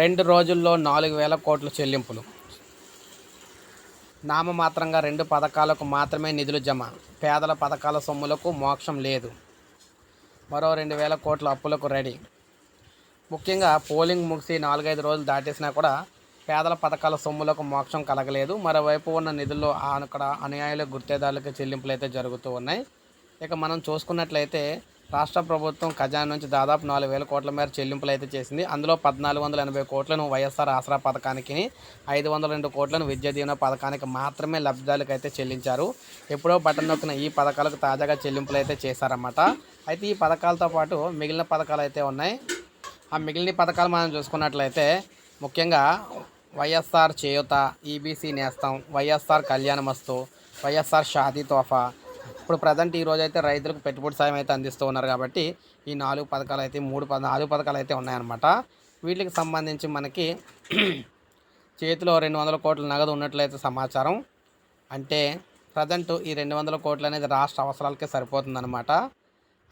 రెండు రోజుల్లో నాలుగు వేల కోట్ల చెల్లింపులు. నామమాత్రంగా రెండు పథకాలకు మాత్రమే నిధులు జమ. పేదల పథకాల సొమ్ములకు మోక్షం లేదు. మరో రెండు వేల కోట్ల అప్పులకు రెడీ. ముఖ్యంగా పోలింగ్ ముగిసి నాలుగైదు రోజులు దాటేసినా కూడా పేదల పథకాల సొమ్ములకు మోక్షం కలగలేదు. మరోవైపు ఉన్న నిధుల్లో అక్కడ అన్యాయాలు గుర్తేదారులకు చెల్లింపులు అయితే జరుగుతూ ఉన్నాయి. ఇక మనం చూసుకున్నట్లయితే రాష్ట్ర ప్రభుత్వం ఖజానా నుంచి దాదాపు నాలుగు వేల కోట్ల మేర చెల్లింపులు అయితే చేసింది. అందులో పద్నాలుగు వందల ఎనభై కోట్లను వైఎస్ఆర్ ఆసరా పథకానికి ఐదు వందల రెండు కోట్లను విద్యా దీవెన పథకానికి మాత్రమే లబ్ధిదారులకు అయితే చెల్లించారు. ఎప్పుడో బటన్ నొక్కిన ఈ పథకాలకు తాజాగా చెల్లింపులు అయితే చేశారన్నమాట. అయితే ఈ పథకాలతో పాటు మిగిలిన పథకాలు అయితే ఉన్నాయి. ఆ మిగిలిన పథకాలు మనం చూసుకున్నట్లయితే ముఖ్యంగా వైఎస్ఆర్ చేయూత ఈబీసీ నేస్తం వైఎస్ఆర్ కళ్యాణమస్తు వైఎస్ఆర్ షాదీ తోఫా ఇప్పుడు ప్రజెంట్ ఈ రోజు అయితే రైతులకు పెట్టుబడి సాయం అయితే అందిస్తూ ఉన్నారు కాబట్టి ఈ నాలుగు పథకాలు అయితే మూడు పద నాలుగు పథకాలు అయితే ఉన్నాయన్నమాట. వీటికి సంబంధించి మనకి చేతిలో రెండు వందల కోట్ల నగదు ఉన్నట్లయితే సమాచారం. అంటే ప్రజెంట్ ఈ రెండు వందల కోట్లు అనేది రాష్ట్ర అవసరాలకే సరిపోతుందన్నమాట.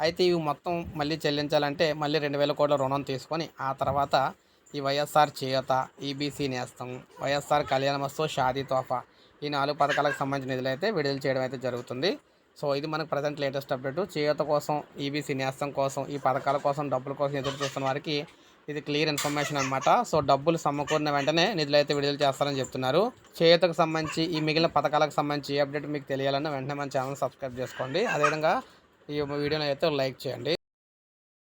అయితే ఇవి మొత్తం మళ్ళీ చెల్లించాలంటే మళ్ళీ రెండు వేల కోట్ల రుణం తీసుకొని ఆ తర్వాత ఈ వైఎస్ఆర్ చేయూత ఈబీసీ నేస్తం వైఎస్ఆర్ కళ్యాణమస్తో షాదీ తోఫా ఈ నాలుగు పథకాలకు సంబంధించిన నిధులు అయితే విడుదల చేయడం అయితే జరుగుతుంది. సో ఇది మనకు ప్రజెంట్ లేటెస్ట్ అప్డేట్ చేయూత కోసం ఈబీసీ న్యాసం కోసం ఈ పథకాల కోసం డబ్బుల కోసం ఎదురు చూస్తున్న వారికి ఇది క్లియర్ ఇన్ఫర్మేషన్ అనమాట సో డబ్బులు సమకూరిన వెంటనే నిధులు అయితే విడుదల చేస్తారని చెప్తున్నారు. చేయూతకు సంబంధించి ఈ మిగిలిన పథకాలకు సంబంధించి ఏ అప్డేట్ మీకు తెలియాలన్నా వెంటనే మన ఛానల్ సబ్స్క్రైబ్ చేసుకోండి. అదేవిధంగా ఈ వీడియోని అయితే లైక్ చేయండి.